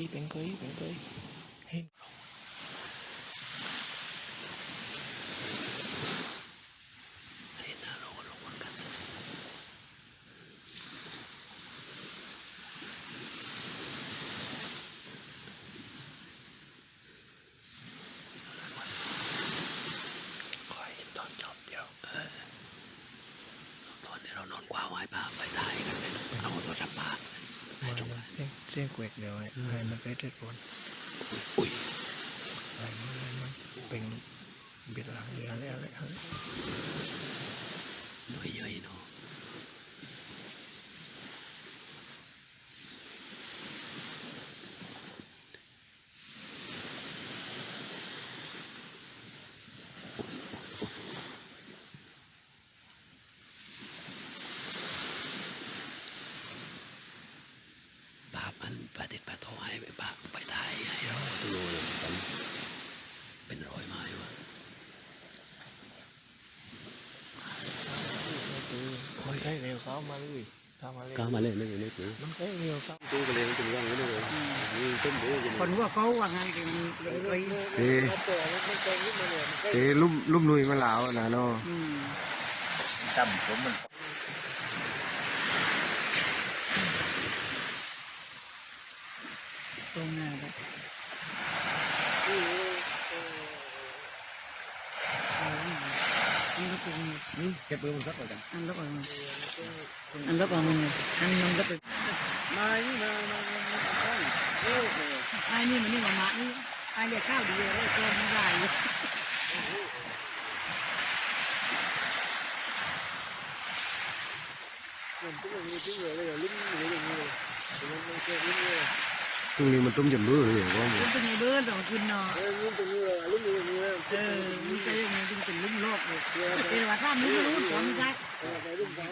เกยเป็นเกยเป็นเไหนเรียกเรียกเวกเดี๋ยวไอ้ไอ้มันไปเท็ดบน อุ้ย ไอ้มันไอ้มันเป็นบิดหลังเรืออะไรอะไรอะไร หน่วยใหญ่เนาะภาพอันประดิษฐ์ประโทให้ไปปากไปตายให้เราตุโลเลยกันเป็นรอยไม้วะ มันใกล้ เร็วเข้ามาเลยเข้ามาเลยกล้ามาเล่นไม่อยู่ในปุ๋ยมันใกล้เร็วเข้าดูกันเลยมันเป็นเรื่องนี้เลยนี่ต้นดูกันคนว่าเขาว่าไงกันเลยเตเตลุ่มลุ่มนุยมาหลาวนะเนาะอืมตั้มผมมันตรงหน้าแบบอันแล้วก็มี เก็บปืนมันสักหน่อยกันอันแล้วก็มีอันแล้วก็มีอันนั้นแล้วก็มานี่มามามาไอ้นี่มันนี่มามานี่ไอ้เรียกข้าวดีเลยตัวมันใหญ่ตรงนี้มันต้มยำมือเลย ว่ามันมันเป็นไงเบิร์ดของคุณเนาะเออมันเป็นยังไงจึงเป็นลุ่มโลกเลยเอว่าถ้ามันลุ่มผมใช่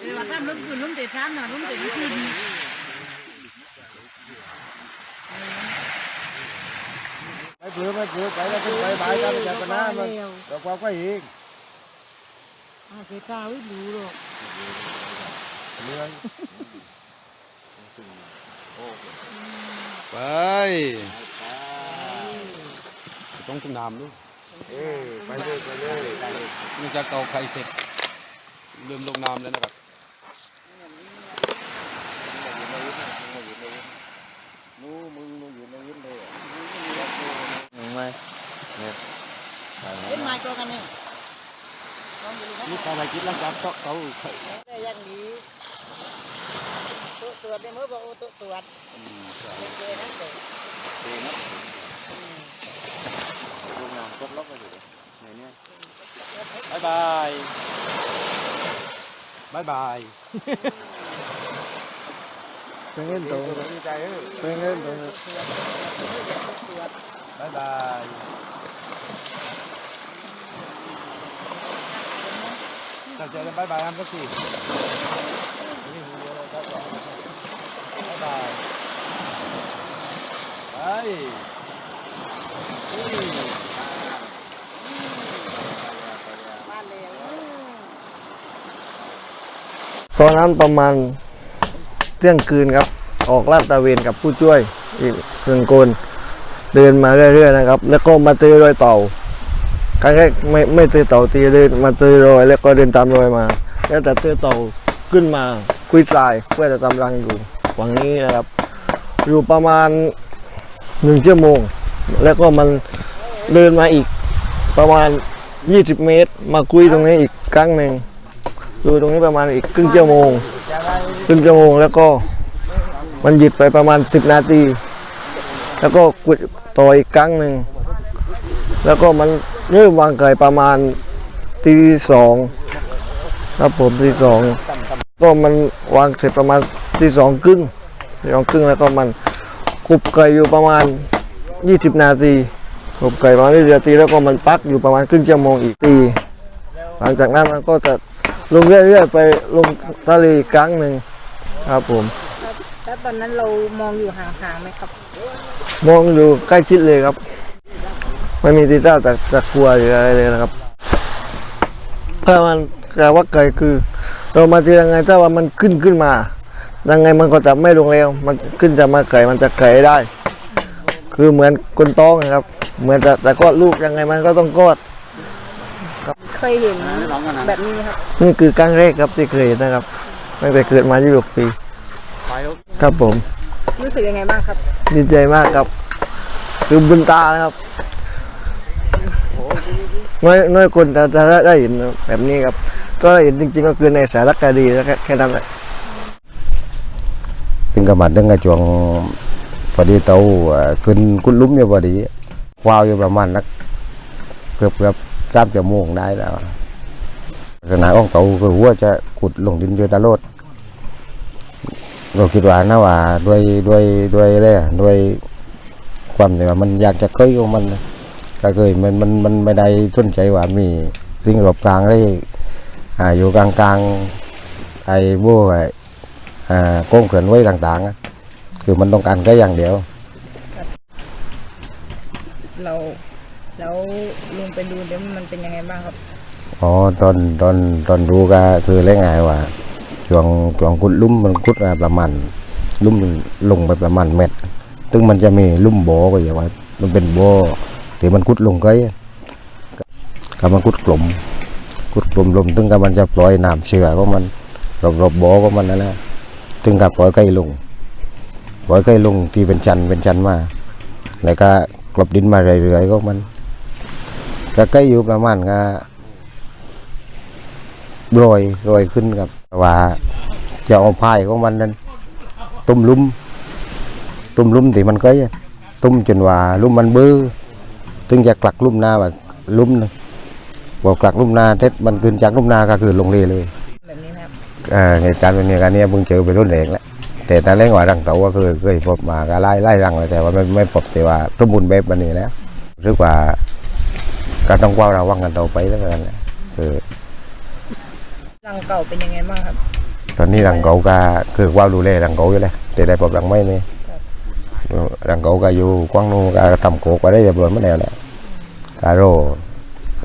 เอว่าถ้าลุ่มคืนลุ่มเตะซ้ำน่ะลุ่มเตะคืนไปเปลือกไปเปลือกไปแล้วขึ้นไปบายกันจากกันนะมันดอกความก็อีกอ่าเตะข้าวไม่รู้หรอกเมือง ไป ต้องตุ้มน้ำด้วยเออไปเลยไปเลยมันจะเกาไข่เสร็จเริ่มลงน้ำแล้วนะครับนู้มึงมึงอยู่ในยิ้มเลยมึงไม่เล่นมาโจกันนี่ยนี่การอะไรคิดร่างกายเขาเขาได้ยังดีตัวก็เจอนั่นเลยลงน้ำกดล็อกไปอยู่ไหนเนี่ยบายบายบายบายเป็นเล่นตรงเป็นเล่นตรงบายบายเราเจอกันบายบายอันก็สิบายบาย ไปอุ้ยตอนนั้นประมาณเที่ยงคืนครับ ออกลาดตระเวนกับผู้ช่วยอีกหนึ่งคนเดินมาเรื่อยๆนะครับ แล้วก็มาเจอรอยเต่าครั้งแรกไม่ไม่เจอเต่าตีเลยมาเจอรอยแล้วก็เดินตามรอยมา แล้วแต่เจอเต่าขึ้นมาคุยทรายเพื่อจะตำรังอยู่ ฝั่งนี้นะครับ อยู่ประมาณหนึ่งชั่วโมง แล้วก็มันเดินมาอีกประมาณ 20 เมตร มาคุยตรงนี้อีกครั้งหนึ่งดูตรงนี้ประมาณอีกครึ่งชั่วโมงครึ่งชั่วโมงแล้วก็มันหยุดไปประมาณ 10 นาที แล้วก็กุดต่ออีกครั้งหนึ่งแล้วก็มันเริ่มวางไก่ประมาณตีสองครับผมตีสองก็มันวางเสร็จประมาณ ตีสองครึ่งตีสองครึ่งแล้วก็มันกุบไก่อยู่ประมาณ 20 นาทีกุบไก่ประมาณ20นาทีแล้วก็มันปักอยู่ประมาณครึ่งชั่วโมงอีกตีหลังจากนั้นมันก็จะลงเรื่อยๆไปลงทะเลอีกครั้งหนึ่งครับผมแล้วตอนนั้นเรามองอยู่ห่างๆไหมครับ มองอยู่ใกล้ชิดเลยครับ ไม่มีทีท่าจะจะกลัวหรืออะไรเลยนะครับถ้ามันแต่ว่าไก่คือ เรามาทีละไงถ้าว่ามันขึ้นขึ้นมา ยังไงมันก็จะไม่ลงเร็ว มันขึ้นจะมาไก่มันจะไก่ได้ คือเหมือนคนท้องนะครับ เหมือนแต่แต่ก็ลูกยังไงมันก็ต้องกอดเคยเห็นแบบนี้ไหมครับ นี่คือครั้งแรกครับที่เคยเห็นนะครับตั้งแต่เกิดมา 26 ปีไปลูกครับผม รู้สึกยังไงบ้างครับ ดีใจมากครับ คือบุญตานะครับ น้อยน้อยคนจะจะได้เห็นแบบนี้ครับ ก็ได้เห็นจริงๆก็คือในสารคดีแล้วแค่แค่นั้นแหละ ถึงกับมาถึงกับช่วงพอดีเตาเอ่อขึ้นกุดลุ้มอยู่พอดีว้าวอยู่ประมาณนักเกือบเกือบสามชั่วโมงได้แล้วขณะองเตาคือหัวจะขุดลงดินอยู่ตลอดเราคิดว่านะว่าด้วยด้วยด้วยอะไรด้วยความที่ว่ามันอยากจะเคยของมันนะก็เคยมันมันมันไม่ได้สนใจว่ามีสิ่งรอบกลางได้อ่าอยู่กลางกลางไอ้บั วไอ้อ่าโก้งเขินไว้ต่างๆอะคือมันต้องการแค่อย่างเดียว เราแล้วลุงไปดูเดี๋ยวมันเป็นยังไงบ้างครับ อ๋อตอนตอนตอนดูก็คือเรื่องไงว่าช่วงช่วงกุดลุ่มมันกุดมาประมาณลุ่มลงไปประมาณเม็ดซึ่งมันจะมีลุ่มโบก็อย่างว่า มันเป็นโบที่มันกุดลงเกยก็มันกุดกลมกุดกลมลมซึ่งก็มันจะปล่อยน้ำเชื่อของมันรอบรอบโบของมันนั่นแหละ ซึ่งก็ปล่อยใกล้ลงปล่อยใกล้ลงที่เป็นชันเป็นชันมาแล้วก็กลบดินมาเรื่อยๆของมันก็ใกล้อยู่ประมาณก็โรยโรยขึ้นครับว่าจะเอาพายของมันนั้นตุ้มลุ่มตุ้มลุ่มที่มันก็ตุ้มจนว่าลุ่มมันเบื้อถึงจะกลักลุ่มหน้าแบบลุ่มบอกกลักลุ่มหน้าเท็จมันขึ้นจากลุ่มหน้าก็คือลงเลเลย เหตุการณ์เป็นอย่างนี้เพิ่งเจอไปรุ่นเองแล้วแต่ตอนแรกว่ารังเต่าก็คือเคยพบมาก็ไล่ไล่รังเลยแต่ว่าไม่ไม่พบแต่ว่าสมบูรณ์แบบมันนี้แล้วรู้สึกว่าก็ต้องเฝ้าระวังกันต่อไปแล้วกันแหละคือรังเก่าเป็นยังไงบ้างครับ ตอนนี้รังเก่าก็คือว่าดูแลรังเก่าอยู่เลยแต่ได้พบรังไม่นี่รังเก่าก็อยู่กว้างนู้นก็ทำโกกไว้ได้เรียบร้อยหมาแล้วแหละก็รอ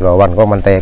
รอวันก็มันแตก